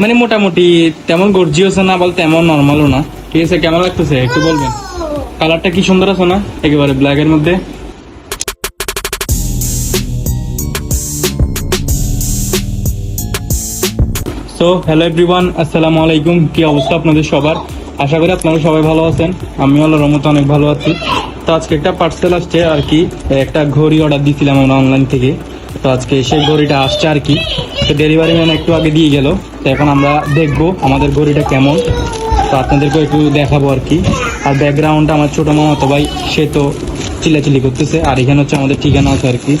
মানে মোটামুটি তেমন গর্জিয়াসও না, বল তেমন নর্মালও না। ঠিক আছে, কেমন লাগতেছে? একটু বলবেন। কালারটা কি সুন্দর আছে না? একেবারে ব্ল্যাক এর মধ্যে। সো হ্যালো এভরিওয়ান আসসালামু আলাইকুম। কি অবস্থা আপনাদের সবার? আশা করি আপনারা সবাই ভালো আছেন। আমি হলো রমত অনেক ভালো আছি। তো আজকে একটা পার্সেল আসছে আর কি, একটা ঘড়ি অর্ডার দিয়েছিলাম আমরা অনলাইন থেকে। তো আজকে সেই ঘড়িটা আসছে আর কি। তো ডেলিভারি ম্যান একটু আগে দিয়ে গেল। তো এখন আমরা দেখব আমাদের ঘড়িটা কেমন। তো আপনাদেরকেও একটু দেখাবো আর কি। আর ব্যাকগ্রাউন্ডটা আমার ছোট মামা তো ভাই সে তো চিল্লাচিল্লি করতেছে। আর এখানে হচ্ছে আমাদের ঠিকানা আছে আর কি।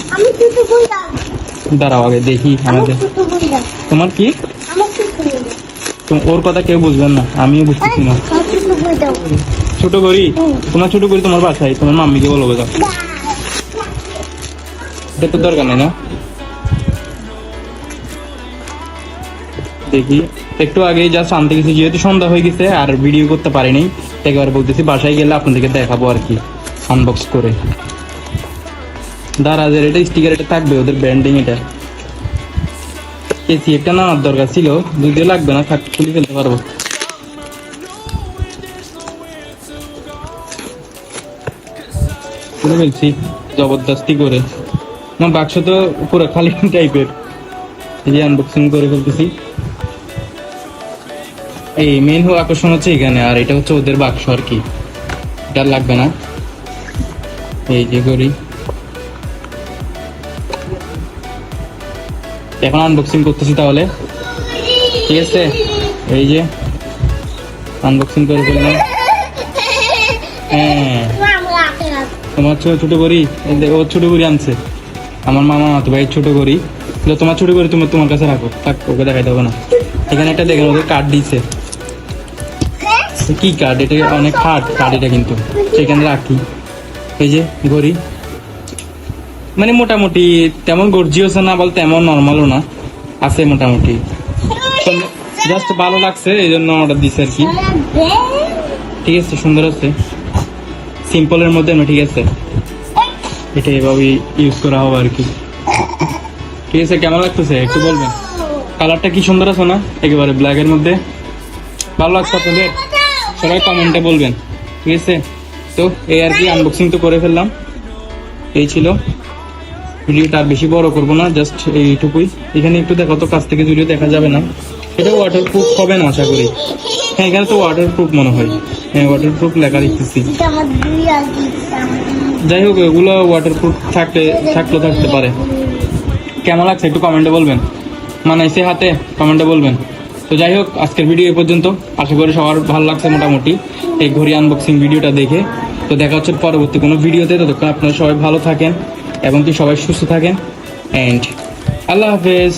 দাঁড়াও আগে দেখি আমাদের। তোমার কি? ওর কথা কেউ বুঝবেন না। আমিও বুঝতেছি না। ছোট করি তোমার ছোট করি তোমার বাসায়? তোমার মাম্মিকে বলব যাও। এটা তো দরকার নেই না? দেখি। একটু আগে জাস্ট আনতে গেছি, যেহেতু সন্ধ্যা হয়ে গেছে আর ভিডিও করতে পারিনি, একবার বলতেছি বাসায় গেলে আপনাদেরকে দেখাবো আর কি আনবক্স করে। দারাজের এটা স্টিকার এটা থাকবে, ওদের ব্র্যান্ডিং এটা। এসি একটা নামার দরকার ছিল, যদিও লাগবে না, থাক, খুলে ফেলতে পারব। খুলে ফেলছি, জবরদস্তি করে। না, বাক্স তো পুরো খালি টাইপের। এই যে আনবক্সিং করে ফেলতেছি। এই মেন আকর্ষণ হচ্ছে এখানে, আর এটা হচ্ছে ওদের বাক্স আর কি। এটা লাগবে না। এই যে করি। এখন আনবক্সিং করতেছি তাহলে। ঠিক আছে? এই যে। আনবক্সিং করে ফেললাম। হ্যাঁ। তোমার ছোট ছোট করি? ও ছোট করি আনছে। আমার মামা তো ভাই ছোট করি। তোমার ছোট করি, তুমি তোমার কাছে রাখো। থাক, ওকে দেখাই দেবো না। এখানে একটা দেখেন, ওদের কার্ড দিছে। কি কার্ড এটা অনেক হার্ড কার্ড এটা কিন্তু। সেখানে রাখি। এই যে, ঘড়ি। মানে মোটামুটি তেমন গর্জিয়াসও না বল তেমন নর্মালও না। আছে মোটামুটি। জাস্ট ভালো লাগছে, এই জন্য অর্ডার দিছে আর কি। ঠিক আছে, সুন্দর আছে। সিম্পলের মধ্যে না, ঠিক আছে? এটা এভাবে ইউজ করা হবে আর কি। ঠিক আছে, কেমন লাগতেছে? একটু বলবেন। কালারটা কি সুন্দর আছে না? একেবারে ব্ল্যাকের মধ্যে। ভালো লাগছে আপনাদের? সবাই কমেন্টে বলবেন ঠিক আছে? তো এই আর কি আনবক্সিং তো করে ফেললাম। এই ছিল। ভিডিওটা আর বেশি বড় করব না জাস্ট এইটুকুই। এখানে একটু দেখো তো কাছ থেকে যদিও দেখা যাবে না। এটা ওয়াটার প্রুফ হবে না আশা করি। হ্যাঁ এখানে তো ওয়াটার প্রুফ মনে হয়। হ্যাঁ ওয়াটার প্রুফ লেখা কি যাই হোক এগুলো ওয়াটার প্রুফ থাকলে থাকলেও থাকতে পারে। কেমন লাগছে একটু কমেন্টে বলবেন? মানে মানাইছে হাতে কমেন্টে বলবেন। তো যাই হোক, আজকের ভিডিও এ পর্যন্ত। আশা করি সবার ভালো লাগছে মোটামুটি। এই ঘড়ি আনবক্সিং ভিডিওটা দেখে। তো দেখা হচ্ছে পরবর্তী কোনো ভিডিওতে ততক্ষণ আপনারা সবাই ভালো থাকেন এবং কি সবাই সুস্থ থাকেন। অ্যান্ড আল্লাহ হাফেজ।